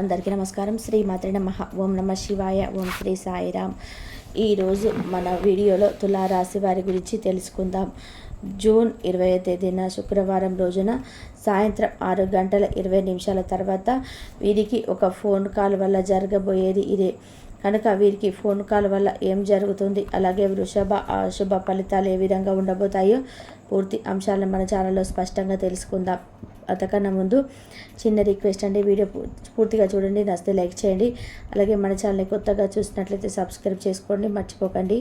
అందరికీ నమస్కారం. శ్రీ మాత్రి నమ. ఓం నమ శివాయ. ఓం శ్రీ సాయిరామ్. ఈరోజు మన వీడియోలో తులారాశి వారి గురించి తెలుసుకుందాం. జూన్ ఇరవై తేదీన శుక్రవారం రోజున సాయంత్రం ఆరు గంటల ఇరవై నిమిషాల తర్వాత వీరికి ఒక ఫోన్ కాల్ వల్ల జరగబోయేది ఇదే. కనుక వీరికి ఫోన్ కాల్ వల్ల ఏం జరుగుతుంది? అలాగే వృషభ అశుభ ఫలితాలు ఏ విధంగా ఉండబోతాయో పూర్తి అంశాలను మన ఛానల్లో స్పష్టంగా తెలుసుకుందాం. అంతకన్నా ముందు చిన్న రిక్వెస్ట్ అండి. వీడియో పూర్తిగా చూడండి నచ్చితే లైక్ చేయండి. అలాగే మన ఛానల్ని కొత్తగా చూసినట్లయితే సబ్స్క్రైబ్ చేసుకోండి మర్చిపోకండి.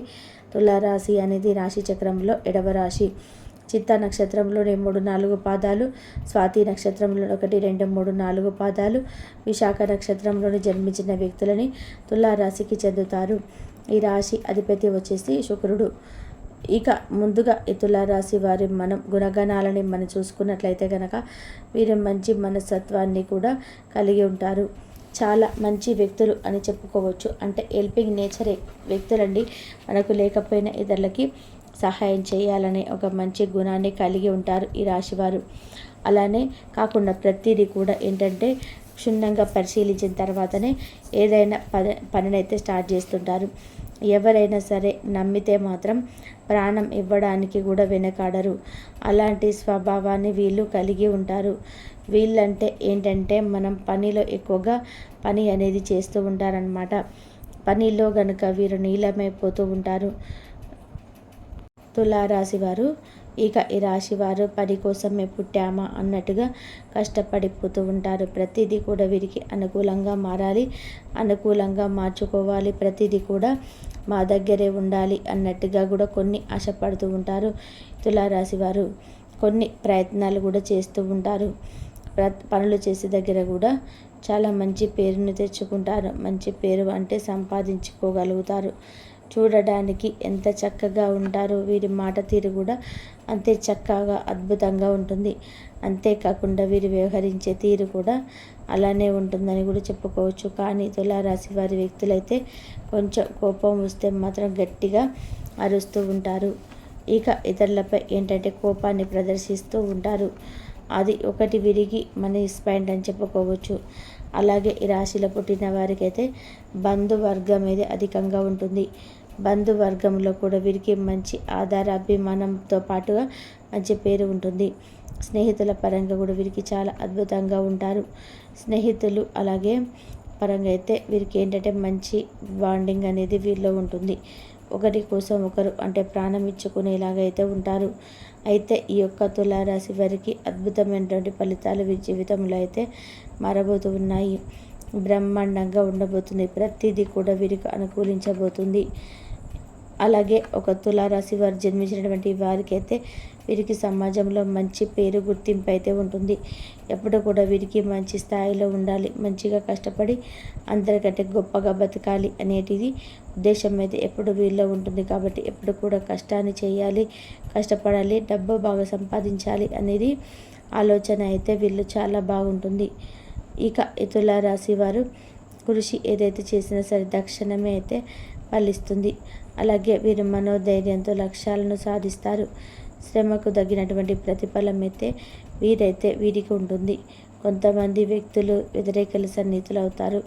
తులారాశి అనేది రాశి చక్రంలో ఎడవ రాశి. చిత్త నక్షత్రంలోని మూడు నాలుగు పాదాలు స్వాతి నక్షత్రంలో ఒకటి రెండు మూడు నాలుగు పాదాలు విశాఖ నక్షత్రంలోని జన్మించిన వ్యక్తులని తులారాశికి చెందుతారు. ఈ రాశి అధిపతి వచ్చేసి శుక్రుడు. ఇక ముందుగా ఈ రాశి వారి మనం గుణగణాలని మనం చూసుకున్నట్లయితే కనుక వీరు మంచి మనస్తత్వాన్ని కూడా కలిగి ఉంటారు. చాలా మంచి వ్యక్తులు అని చెప్పుకోవచ్చు. అంటే హెల్పింగ్ నేచర్ వ్యక్తులండి. మనకు లేకపోయినా ఇతరులకి సహాయం చేయాలనే ఒక మంచి గుణాన్ని కలిగి ఉంటారు ఈ రాశివారు అలానే కాకుండా ప్రతిదీ కూడా ఏంటంటే క్షుణ్ణంగా పరిశీలించిన తర్వాతనే ఏదైనా పని పనినైతే స్టార్ట్ చేస్తుంటారు. ఎవరైనా సరే నమ్మితే మాత్రం ప్రాణం ఇవ్వడానికి కూడా వెనకాడరు. అలాంటి స్వభావాన్ని వీళ్ళు కలిగి ఉంటారు. వీళ్ళంటే ఏంటంటే మనం పనిలో ఎక్కువగా పని అనేది చేస్తూ ఉంటారనమాట పనిలో గనుక వీరు నీలమైపోతూ ఉంటారు. తులారాశి వారు ఇక ఈ రాశి వారు పని కోసమే పుట్టామా అన్నట్టుగా కష్టపడిపోతూ ఉంటారు. ప్రతిదీ కూడా వీరికి అనుకూలంగా మారాలి అనుకూలంగా మార్చుకోవాలి. ప్రతిదీ కూడా మా దగ్గరే ఉండాలి అన్నట్టుగా కూడా కొన్ని ఆశపడుతూ ఉంటారు తులారాశి వారు కొన్ని ప్రయత్నాలు కూడా చేస్తూ ఉంటారు. ప్ర- పనులు చేసే దగ్గర కూడా చాలా మంచి పేరును తెచ్చుకుంటారు. మంచి పేరు అంటే సంపాదించుకోగలుగుతారు. చూడడానికి ఎంత చక్కగా ఉంటారో వీరి మాట తీరు కూడా అంతే చక్కగా అద్భుతంగా ఉంటుంది. అంతేకాకుండా వీరు వ్యవహరించే తీరు కూడా అలానే ఉంటుందని కూడా చెప్పుకోవచ్చు. కానీ తులారాశి వారి వ్యక్తులైతే కొంచెం కోపం వస్తే మాత్రం గట్టిగా అరుస్తూ ఉంటారు. ఇక ఇతరులపై ఏంటంటే కోపాన్ని ప్రదర్శిస్తూ ఉంటారు. అది ఒకటి విరిగి మనీ స్పెండ్ అని చెప్పుకోవచ్చు. అలాగే ఈ రాశిలో పుట్టిన వారికైతే బంధువర్గం అనేది అధికంగా ఉంటుంది. బంధువర్గంలో కూడా వీరికి మంచి ఆధార అభిమానంతో పాటుగా మంచి పేరు ఉంటుంది. స్నేహితుల పరంగా కూడా వీరికి చాలా అద్భుతంగా ఉంటారు. స్నేహితులు అలాగే పరంగా అయితే వీరికి ఏంటంటే మంచి బాండింగ్ అనేది వీరిలో ఉంటుంది. ఒకరి కోసం ఒకరు అంటే ప్రాణం ఇచ్చుకునేలాగైతే ఉంటారు. అయితే ఈ యొక్క తులారాశి వారికి అద్భుతమైనటువంటి ఫలితాలు వీరి జీవితంలో అయితే మారబోతూ ఉన్నాయి. బ్రహ్మాండంగా ఉండబోతుంది. ప్రతిదీ కూడా వీరికి అనుకూలించబోతుంది. అలాగే ఒక తులారాశి వారు జన్మించినటువంటి వారికి అయితే వీరికి సమాజంలో మంచి పేరు గుర్తింపు అయితే ఉంటుంది. ఎప్పుడు కూడా వీరికి మంచి స్థాయిలో ఉండాలి. మంచిగా కష్టపడి అందరికంటే గొప్పగా బతకాలి అనేటిది ఉద్దేశం అయితే ఎప్పుడు వీళ్ళలో ఉంటుంది. కాబట్టి ఎప్పుడు కూడా కష్టాన్ని చేయాలి కష్టపడాలి డబ్బు బాగా సంపాదించాలి అనేది ఆలోచన అయితే వీళ్ళు చాలా బాగుంటుంది. ఇక ఇతుల రాశి వారు కృషి ఏదైతే చేసినా సరే తక్షణమే అయితే ఫలిస్తుంది. అలాగే వీరు మనోధైర్యంతో లక్ష్యాలను సాధిస్తారు. శ్రమకు తగినటువంటి ప్రతిఫలం అయితే వీరైతే వీరికి ఉంటుంది. కొంతమంది వ్యక్తులు వ్యతిరేకలు సన్నిహితులు అవుతారు.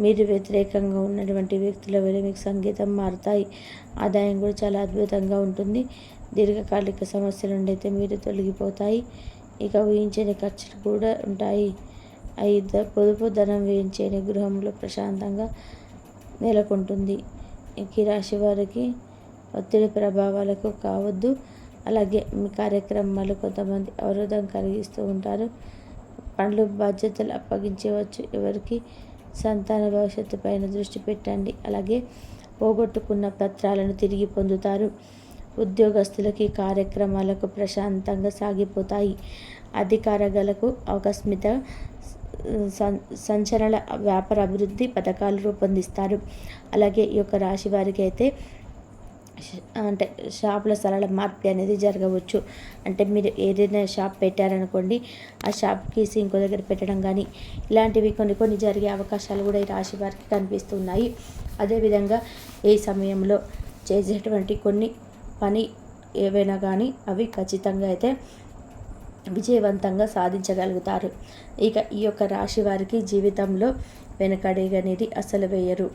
మీరు వ్యతిరేకంగా ఉన్నటువంటి వ్యక్తుల వల్ల మీకు సంగీతం మారుతాయి. ఆదాయం కూడా చాలా అద్భుతంగా ఉంటుంది. దీర్ఘకాలిక సమస్యల నుండి అయితే మీరు తొలగిపోతాయి. ఇక ఊహించని ఖర్చులు కూడా ఉంటాయి. ఐదు పొదుపు ధనం వేయించని గృహంలో ప్రశాంతంగా నెలకొంటుంది. ఈ రాశి వారికి ఒత్తిడి ప్రభావాలకు కావద్దు. అలాగే మీ కార్యక్రమాలు కొంతమంది అవరోధం కలిగిస్తూ ఉంటారు. పనులు బాధ్యతలు అప్పగించవచ్చు. ఎవరికి సంతాన భవిష్యత్తు పైన దృష్టి పెట్టండి. అలాగే పోగొట్టుకున్న పత్రాలను తిరిగి పొందుతారు. ఉద్యోగస్తులకి కార్యక్రమాలకు ప్రశాంతంగా సాగిపోతాయి. అధికారగలకు ఆకస్మిత సంచలన వ్యాపార అభివృద్ధి పథకాలు రూపొందిస్తారు. అలాగే ఈ యొక్క రాశి వారికి అయితే అంటే షాపుల స్థలాల మార్పిడి అనేది జరగవచ్చు. అంటే మీరు ఏదైనా షాప్ పెట్టారనుకోండి ఆ షాప్కి ఇంకో దగ్గర పెట్టడం కానీ ఇలాంటివి కొన్ని కొన్ని జరిగే అవకాశాలు కూడా ఈ రాశి వారికి కనిపిస్తున్నాయి. అదేవిధంగా ఈ సమయంలో చేసేటువంటి కొన్ని పని ఏవైనా కానీ అవి ఖచ్చితంగా అయితే విజయవంతంగా సాధించగలుగుతారు. ఇక ఈ యొక్క రాశి వారికి జీవితంలో వెనకడేగనేది అసలు వేయరు.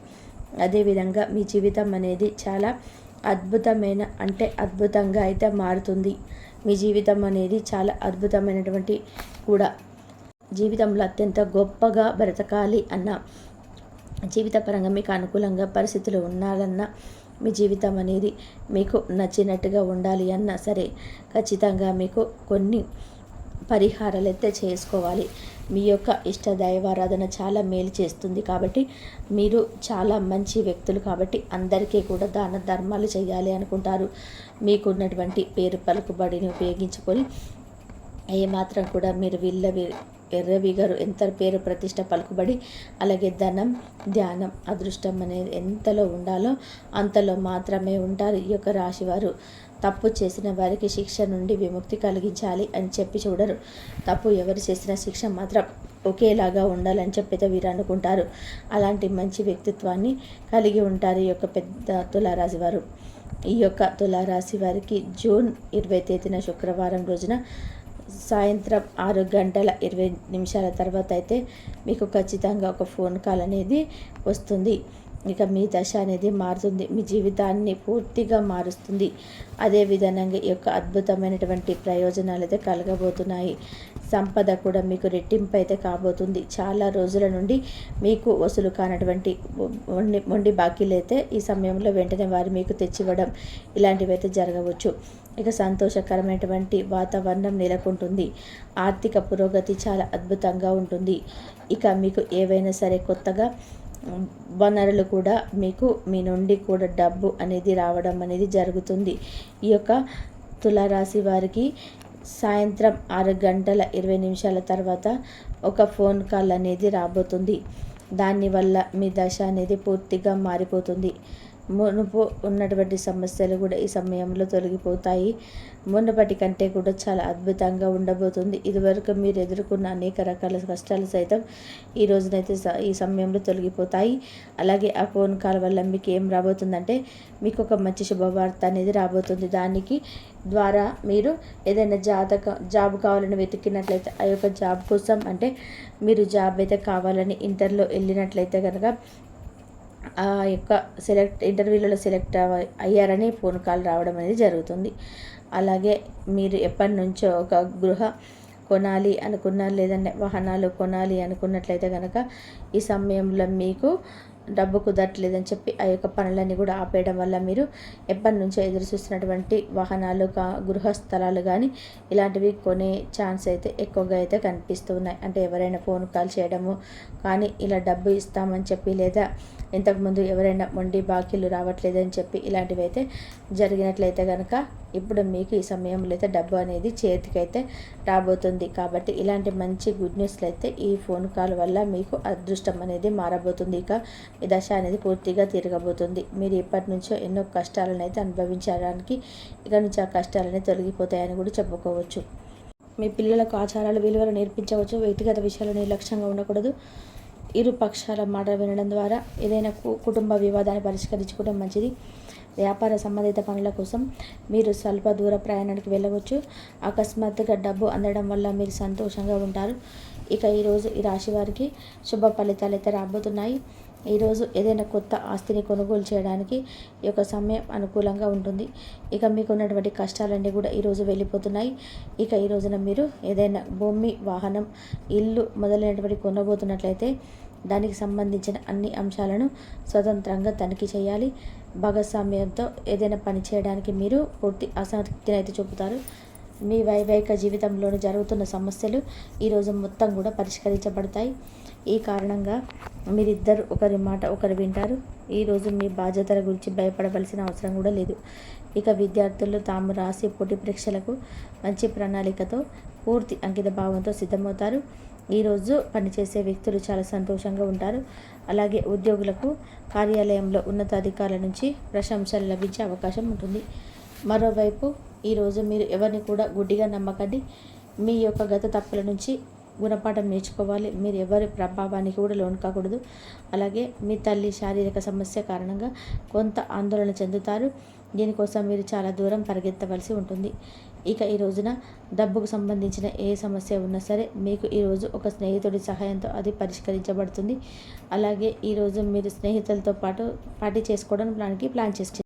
అదేవిధంగా మీ జీవితం అనేది చాలా అద్భుతమైన అంటే అద్భుతంగా అయితే మారుతుంది. మీ జీవితం అనేది చాలా అద్భుతమైనటువంటి కూడా. జీవితంలో అత్యంత గొప్పగా బ్రతకాలి అన్న జీవితపరంగా మీకు అనుకూలంగా పరిస్థితులు ఉండాలన్నా మీ జీవితం అనేది మీకు నచ్చినట్టుగా ఉండాలి అన్నా సరే. ఖచ్చితంగా మీకు కొన్ని పరిహారాలు అయితే చేసుకోవాలి. మీ యొక్క ఇష్ట దైవారాధన చాలా మేలు చేస్తుంది కాబట్టి మీరు చాలా మంచి వ్యక్తులు కాబట్టి అందరికీ కూడా దాన ధర్మాలు చేయాలి అనుకుంటారు. మీకున్నటువంటి పేరు పలుకుబడిని ఉపయోగించుకొని ఏమాత్రం కూడా మీరు వీళ్ళ ఎర్రవిగారు ఎంత పేరు ప్రతిష్ట పలుకుబడి అలాగే ధనం ధ్యానం అదృష్టం అనేది ఎంతలో ఉండాలో అంతలో మాత్రమే ఉంటారు ఈ యొక్క రాశివారు. తప్పు చేసిన వారికి శిక్ష నుండి విముక్తి కలిగించాలి అని చెప్పి చూడరు. తప్పు ఎవరు చేసిన శిక్ష మాత్రం ఒకేలాగా ఉండాలని చెప్పితే వీరు అనుకుంటారు. అలాంటి మంచి వ్యక్తిత్వాన్ని కలిగి ఉంటారు ఈ యొక్క పెద్ద తులారాశి వారు. ఈ యొక్క తులారాశి వారికి జూన్ ఇరవై తేదీన శుక్రవారం రోజున సాయంత్రం ఆరు గంటల ఇరవై నిమిషాల తర్వాత అయితే మీకు ఖచ్చితంగా ఒక ఫోన్ కాల్ అనేది వస్తుంది. ఇక మీ దశ అనేది మారుతుంది. మీ జీవితాన్ని పూర్తిగా మారుస్తుంది. అదే విధంగా ఈ యొక్క అద్భుతమైనటువంటి ప్రయోజనాలు అయితే కలగబోతున్నాయి. సంపద కూడా మీకు రెట్టింపు అయితే కాబోతుంది. చాలా రోజుల నుండి మీకు వసూలు కానటువంటి మొండి మొండి బాకీలు అయితే ఈ సమయంలో వెంటనే వారు మీకు తెచ్చివ్వడం ఇలాంటివి అయితే జరగవచ్చు. ఇక సంతోషకరమైనటువంటి వాతావరణం నెలకొంటుంది. ఆర్థిక పురోగతి చాలా అద్భుతంగా ఉంటుంది. ఇక మీకు ఏవైనా సరే కొత్తగా వనరులు కూడా మీకు మీ నుండి కూడా డబ్బు అనేది రావడం అనేది జరుగుతుంది. ఈ యొక్క తులారాశి వారికి సాయంత్రం ఆరు గంటల ఇరవై నిమిషాల తర్వాత ఒక ఫోన్ కాల్ అనేది రాబోతుంది. దానివల్ల మీ దశ అనేది పూర్తిగా మారిపోతుంది. మునుపు ఉన్నటువంటి సమస్యలు కూడా ఈ సమయంలో తొలగిపోతాయి. మునపటి కంటే కూడా చాలా అద్భుతంగా ఉండబోతుంది. ఇదివరకు మీరు ఎదుర్కొన్న అనేక రకాల కష్టాలు సైతం ఈ రోజునైతే ఈ సమయంలో తొలగిపోతాయి. అలాగే ఆ ఫోన్ కాల్ వల్ల మీకు ఏం రాబోతుందంటే మీకు ఒక మంచి శుభవార్త అనేది రాబోతుంది. దానికి ద్వారా మీరు ఏదైనా జాతక జాబ్ కావాలని వెతికినట్లయితే ఆ యొక్క జాబ్ కోసం అంటే మీరు జాబ్ అయితే కావాలని ఇంటర్లో వెళ్ళినట్లయితే కనుక ఆ యొక్క సెలెక్ట్ ఇంటర్వ్యూలలో సెలెక్ట్ అయ్యారని ఫోన్ కాల్ రావడం అనేది జరుగుతుంది. అలాగే మీరు ఎప్పటి నుంచో ఒక గృహ కొనాలి అనుకున్నారు లేదంటే వాహనాలు కొనాలి అనుకున్నట్లయితే కనుక ఈ సమయంలో మీకు డబ్బు కుదరట్లేదని చెప్పి ఆ యొక్క పనులన్నీ కూడా ఆపేయడం వల్ల మీరు ఎప్పటి నుంచో ఎదురు చూస్తున్నటువంటి వాహనాలు కా గృహ స్థలాలు కానీ ఇలాంటివి కొనే ఛాన్స్ అయితే ఎక్కువగా అయితే కనిపిస్తూ ఉన్నాయి అంటే ఎవరైనా ఫోన్ కాల్ చేయడము కానీ ఇలా డబ్బు ఇస్తామని చెప్పి లేదా ఇంతకుముందు ఎవరైనా మొండి బాకీలు రావట్లేదని చెప్పి ఇలాంటివి అయితే జరిగినట్లయితే కనుక ఇప్పుడు మీకు ఈ సమయంలో అయితే డబ్బు అనేది చేతికైతే రాబోతుంది. కాబట్టి ఇలాంటి మంచి గుడ్ న్యూస్లు అయితే ఈ ఫోన్ కాల్ వల్ల మీకు అదృష్టం అనేది మారబోతుంది. ఇక ఈ దశ అనేది పూర్తిగా తిరగబోతుంది. మీరు ఇప్పటి నుంచో ఎన్నో కష్టాలను అయితే అనుభవించడానికి ఇక నుంచి ఆ కష్టాలనే తొలగిపోతాయని కూడా చెప్పుకోవచ్చు. మీ పిల్లలకు ఆచారాలు విలువలు నేర్పించవచ్చు. వ్యక్తిగత విషయాలు నిర్లక్ష్యంగా ఉండకూడదు. ఇరు పక్షాల మాట వినడం ద్వారా ఏదైనా కుటుంబ వివాదాన్ని పరిష్కరించుకోవడం మంచిది. వ్యాపార సంబంధిత పనుల కోసం మీరు స్వల్ప దూర ప్రయాణానికి వెళ్ళవచ్చు. అకస్మాత్తుగా డబ్బు అందడం వల్ల మీరు సంతోషంగా ఉంటారు. ఇక ఈరోజు ఈ రాశి వారికి శుభ ఫలితాలు అయితే రాబోతున్నాయి. ఈరోజు ఏదైనా కొత్త ఆస్తిని కొనుగోలు చేయడానికి ఈ యొక్క సమయం అనుకూలంగా ఉంటుంది. ఇక మీకు ఉన్నటువంటి కష్టాలన్నీ కూడా ఈరోజు వెళ్ళిపోతున్నాయి. ఇక ఈ రోజున మీరు ఏదైనా భూమి వాహనం ఇల్లు మొదలైనటువంటి కొనబోతున్నట్లయితే దానికి సంబంధించిన అన్ని అంశాలను స్వతంత్రంగా తనిఖీ చేయాలి. భాగస్వామ్యంతో ఏదైనా పని చేయడానికి మీరు పూర్తి ఆసక్తిని అయితే చూపుతారు. మీ వైవాహిక జీవితంలోని జరుగుతున్న సమస్యలు ఈరోజు మొత్తం కూడా పరిష్కరించబడతాయి. ఈ కారణంగా మీరిద్దరు ఒకరి మాట ఒకరు వింటారు. ఈరోజు మీ బాధ్యతల గురించి భయపడవలసిన అవసరం కూడా లేదు. ఇక విద్యార్థులు తాము రాసి పోటీ పరీక్షలకు మంచి ప్రణాళికతో పూర్తి అంకిత భావంతో సిద్ధమవుతారు. ఈరోజు పనిచేసే వ్యక్తులు చాలా సంతోషంగా ఉంటారు. అలాగే ఉద్యోగులకు కార్యాలయంలో ఉన్నతాధికారుల నుంచి ప్రశంసలు లభించే అవకాశం ఉంటుంది. మరోవైపు ఈరోజు మీరు ఎవరిని కూడా గుడ్డిగా నమ్మకండి. మీ యొక్క గత తప్పుల నుంచి గుణపాఠం నేర్చుకోవాలి. మీరు ఎవరి ప్రభావానికి కూడా లోన్ కాకూడదు. అలాగే మీ తల్లి శారీరక సమస్య కారణంగా కొంత ఆందోళన చెందుతారు. దీనికోసం మీరు చాలా దూరం పరిగెత్తవలసి ఉంటుంది. ఇక ఈ రోజున డబ్బుకు సంబంధించిన ఏ సమస్య ఉన్నా సరే మీకు ఈరోజు ఒక స్నేహితుడి సహాయంతో అది పరిష్కరించబడుతుంది. అలాగే ఈరోజు మీరు స్నేహితులతో పాటు పార్టీ చేసుకోవడం ప్లాన్కి ప్లాన్ చేసుకు